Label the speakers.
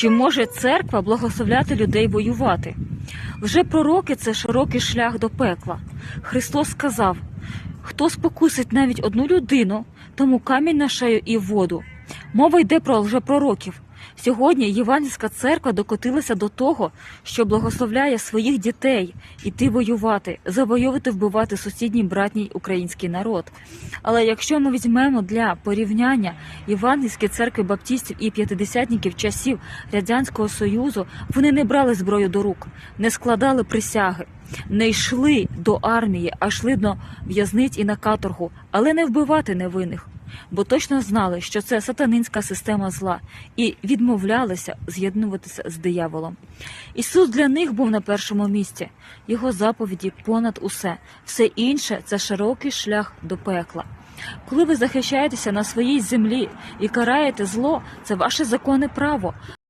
Speaker 1: Чи може церква благословляти людей воювати? Вже пророки це широкий шлях до пекла. Христос сказав: хто спокусить навіть одну людину, тому камінь на шею і воду. Мова йде про лжепророків. Сьогодні Євангельська церква докотилася до того, що благословляє своїх дітей іти воювати, завойовувати, вбивати сусідній братній український народ. Але якщо ми візьмемо для порівняння Євангельські церкви баптістів і п'ятидесятників часів Радянського Союзу, вони не брали зброю до рук, не складали присяги, не йшли до армії, а йшли до в'язниць і на каторгу, але не вбивати невинних. Бо точно знали, що це сатанинська система зла, і відмовлялися з'єднуватися з дияволом. Ісус для них був на першому місці, його заповіді понад усе, все інше це широкий шлях до пекла. Коли ви захищаєтеся на своїй землі і караєте зло, це ваше законне право.